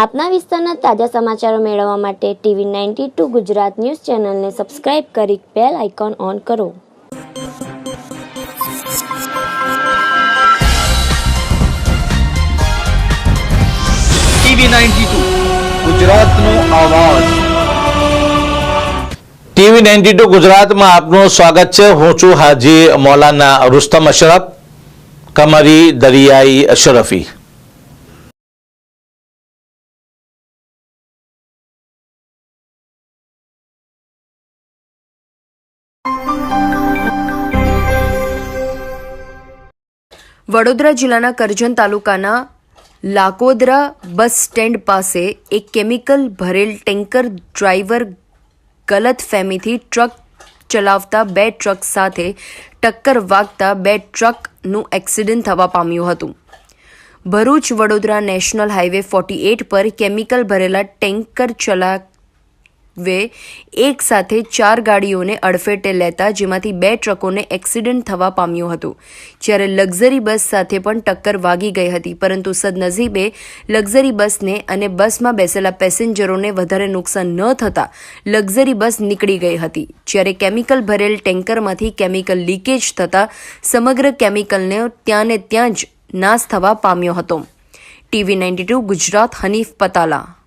આપના વિસ્તારના તાજા સમાચારો મેળવવા માટે TV ninety two Gujarat news ચેનલને સબસ્ક્રાઇબ કરી બેલ આઇકોન ઓન કરો. ટીવી નાઇન્ટી ટુ ગુજરાતનો અવાજ ટીવી નાઇન્ટી ટુ ગુજરાતમાં આપનું સ્વાગત છે. હું છું હાજી મૌલાના રુસ્તમ અશરફ કમરી દરિયાઈ અશરફી. વડોદરા જિલ્લાના કરજણ તાલુકાના લાકોદરા બસ સ્ટેન્ડ પાસે એક કેમિકલ ભરેલ ટેન્કર ડ્રાઈવર ગલત ફેમીથી ટ્રક ચલાવતા બે ટ્રક સાથે ટક્કર વાગતા બે ટ્રકનું એક્સિડન્ટ થવા પામ્યું હતું. Bharuch Vadodara national highway forty eight પર કેમિકલ ભરેલા ટેન્કર ચલાવે એક સાથે ચાર ગાડીઓને અડફેટે લેતા જેમાંથી બે ટ્રકોને એક્સિડન્ટ થવા પામ્યું હતું. જ્યારે લક્ઝરી બસ સાથે પણ ટક્કર વાગી ગઈ હતી, પરંતુ સદનસીબે લક્ઝરી બસને અને બસમાં બેસેલા પેસેન્જરોને વધારે નુકસાન ન થતાં લક્ઝરી બસ નીકળી ગઈ હતી. જ્યારે કેમિકલ ભરેલ ટેન્કરમાંથી કેમિકલ લીકેજ થતાં સમગ્ર કેમિકલને ત્યાંને ત્યાં જ નાશ થવા પામ્યો હતો. TV ninety two Gujarat Hanif Patala.